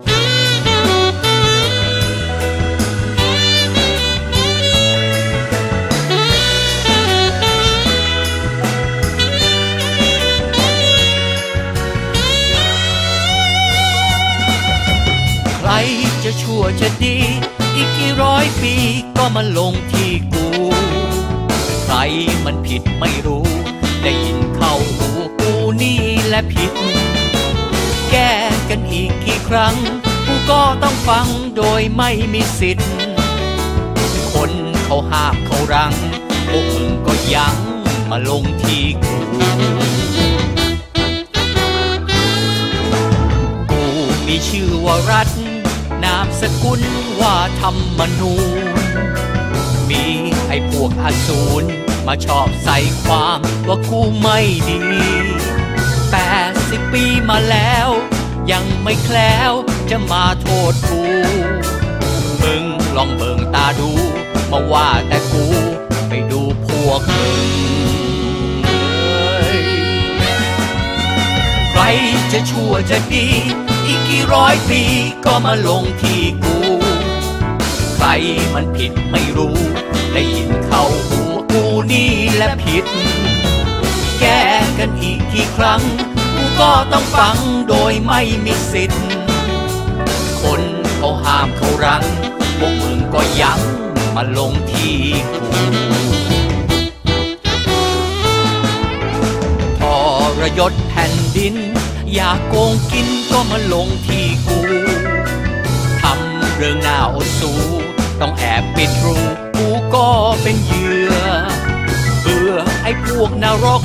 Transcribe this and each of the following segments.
ใครจะชั่วจะดี อีกกี่ร้อยปีก็มาลงที่กู ใครมันผิดไม่รู้ ได้ยินเข้าหูกูนี่และผิด แก้กันอีกกี่ครั้ง กูก็ต้องฟังโดยไม่มีสิทธิ์ คนเขาห้ามเขารังพวกมึงก็ยังมาลงที่กูกูมีชื่อว่ารัฐ นามสกุลว่าธรรมนูญมีไอ้พวกอสูรมาชอบใส่ความว่ากูไม่ดี ปีมาแล้ว ยังไม่แคล้วจะมาโทษกู มึงลองเบิ่งตาดู มาว่าแต่กูไปดูพวกมึงเอ้ยใครจะชั่วจะดี อีกกี่ร้อยปีก็มาลงที่กู ใครมันผิดไม่รู้ ได้ยินเข้าหูกูนี่แหละผิด แก้กันอีกกี่ครั้ง ก็ต้องฟังโดยไม่มีสิทธิ์ คนเขาห้ามเขารัง พวกมึงก็ยังมาลงที่กูทระยศแผ่นดิน อยากโกงกินก็มาลงที่กูทำเรื่องน่าอดสู ต้องแอบปิดรูกูก็เป็นเหยื่อเบื่อไอ้พวกนรก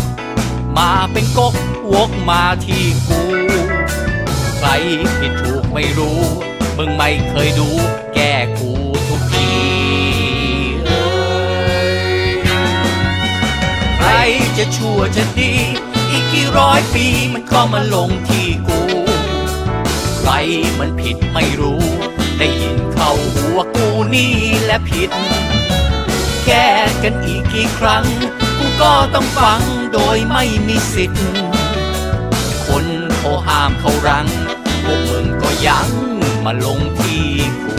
มาเป็นกกวกมาที่กู ใครผิดถูกไม่รู้ มึงไม่เคยดูแก้กูทุกทีเอ้ยใครจะชั่วจะดี อีกกี่ร้อยปีมันก็มาลงที่กู ใครมันผิดไม่รู้ ได้ยินเข้าหัวกูนี่และผิด แก้กันอีกกี่ครั้ง ก็ต้องฟังโดยไม่มีสิทธิ์ คนเขาห้ามเขารัง พวกมึงก็ยังมาลงที่กู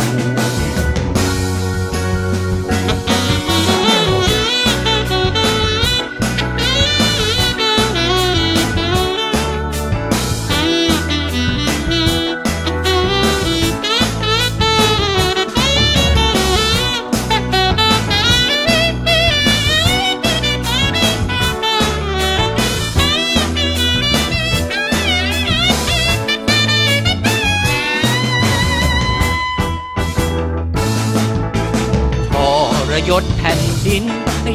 ระยศแผ่นดิน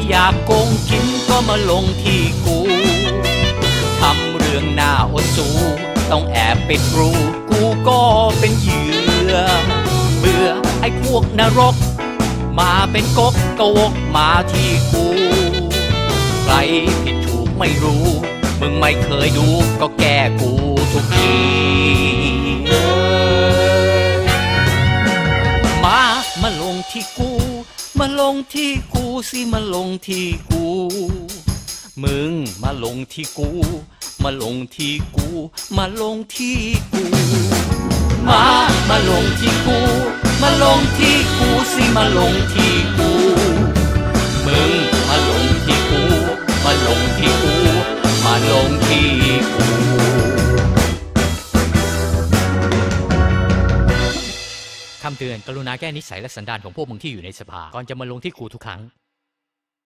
อยากโกงกินก็มาลงที่กูทำเรื่องหน้าอดสูต้องแอบปิดรูกูก็เป็นเหยื่อ เบื่อไอ้พวกนรก มาเป็นกกกวกมาที่กูใครผิดถูกไม่รู้ มึงไม่เคยดูก็แก้กูทุกที งที่กูสิมาลงที่กู มึงมาลงที่กู มาลงที่กู มาลงที่กู มา มาลงที่กู มาลงที่กูสิมาลงที่กู มึงำเตือนกรุณาแก้นิสัยและสันดานของพวกมึงที่อยู่ในสภาก่อนจะมาลงที่กูทุกครั้ง